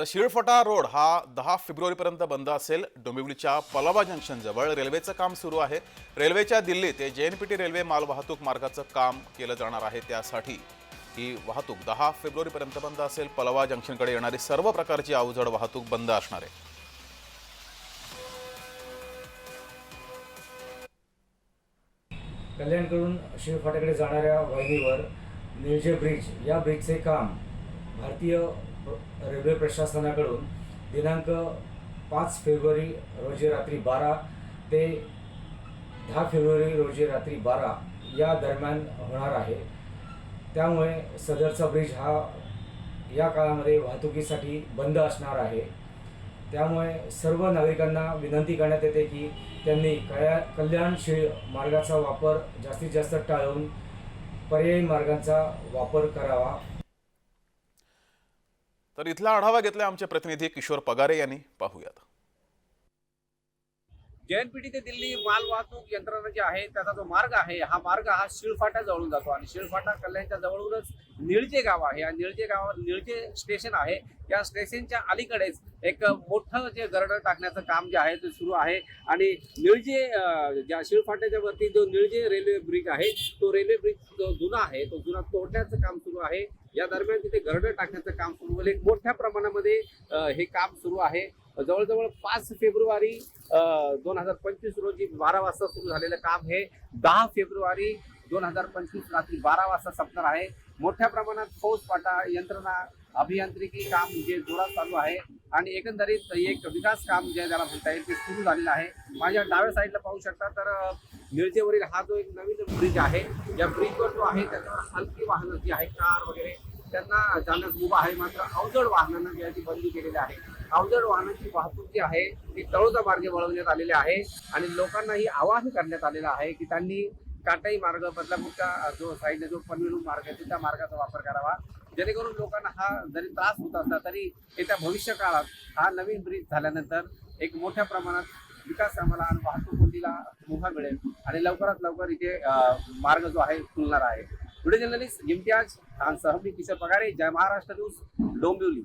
तर शिळफटा रोड हा दहा फेब्रुवारीपर्यंत बंद असेल. डोंबिवलीच्या पलावा जंक्शनजवळ रेल्वेचं काम सुरू आहे. रेल्वेच्या दिल्ली ते जे एनपीटी रेल्वे मालवाहतूक मार्गाचं काम केलं जाणार आहे त्यासाठी. ही वाहतूक दहा फेब्रुवारीपर्यंत बंद असेल. पलावा जंक्शनकडे येणारी सर्व प्रकारची अवजड वाहतूक बंद असणार आहे. कल्याणकडून शिळफाट्याकडे जाणाऱ्या वाहिनीवर निळजे ब्रिज या ब्रिजचे काम भारतीय रेल्वे प्रशासनाकडून दिनांक पाच फेब्रुवारी रोजी रात्री बारा ते दहा फेब्रुवारी रोजी रात्री बारा या दरम्यान होणार आहे. त्यामुळे सदरचा ब्रिज हा या काळामध्ये वाहतुकीसाठी बंद असणार आहे. त्यामुळे सर्व नागरिकांना विनंती करण्यात येते की त्यांनी कया कल्याणशील मार्गाचा वापर जास्तीत जास्त टाळून पर्यायी मार्गांचा वापर करावा. तर इथला आढावा घेतला आमचे प्रतिनिधी किशोर पगारे यांनी. पाहूयात. जेएनपीटी ते दिल्ली माल वाहतूक यंत्रणा जी आहे त्याचा जो मार्ग आहे हा मार्ग हा शिळफाटा जवळून जातो. आणि शिळफाटा कल्याणच्या जवळूनच निळजे गाव आहे. या निळजे गावावर निळजे स्टेशन आहे. या स्टेशनच्या अलीकडेच एक मोठं जे गरडं टाकण्याचं काम जे आहे ते सुरू आहे. आणि निळजे ज्या शिळफाट्याच्या वरती जो निळजे रेल्वे ब्रिज आहे तो रेल्वे ब्रिज जो जुना आहे तो जुना तोडण्याचं काम सुरू आहे. या दरम्यान तिथे गरडं टाकण्याचं काम सुरू होईल एक मोठ्या प्रमाणामध्ये हे काम सुरू आहे. जवळजवळ पाच फेब्रुवारी दोन हजार पंचवीस रोजी बारा वाजता सुरू झालेलं काम हे दहा फेब्रुवारी दोन हजार पंचवीस रात्री बारा वाजता संपणार आहे. मोठ्या प्रमाणात फौजफाटा यंत्रणा अभियांत्रिकी काम जे जोरात चालू आहे आणि एकंदरीत एक विकास काम जे त्याला म्हणता येईल ते सुरू झालेलं आहे. माझ्या डाव्या साईडला पाहू शकता तर मिरजेवरील हा जो एक नवीन ब्रिज आहे या ब्रिजवर जो आहे त्याच्यावर हलकी वाहनं जी आहे कार वगैरे त्यांना जाण्यास मुभा आहे. मात्र अवजड वाहनांना जी आहे ती बंदी केलेली आहे. अवजड वाहनांची वाहतूक जी आहे ती तळोजा मार्गे वळवण्यात आलेली आहे आणि लोकांनाही आवाहन करण्यात आलेलं आहे की त्यांनी काटाई मार्ग बदलापूरच्या जो साईडने जो पनवेलू मार्ग आहे त्या मार्गाचा वापर करावा. जेणेकरून लोकांना हा जरी त्रास होत असला तरी येत्या भविष्य काळात हा नवीन ब्रिज झाल्यानंतर एक मोठ्या प्रमाणात विकास आम्हाला आणि वाहतूक कोंडीला मुभा मिळेल आणि लवकरात लवकर इथे मार्ग जो आहे खुलणार आहे. व्हिडिओ जर्नलिस्ट इम्तियाज आणि सहमी किशोर पगारे जय महाराष्ट्र न्यूज डोंबिवली.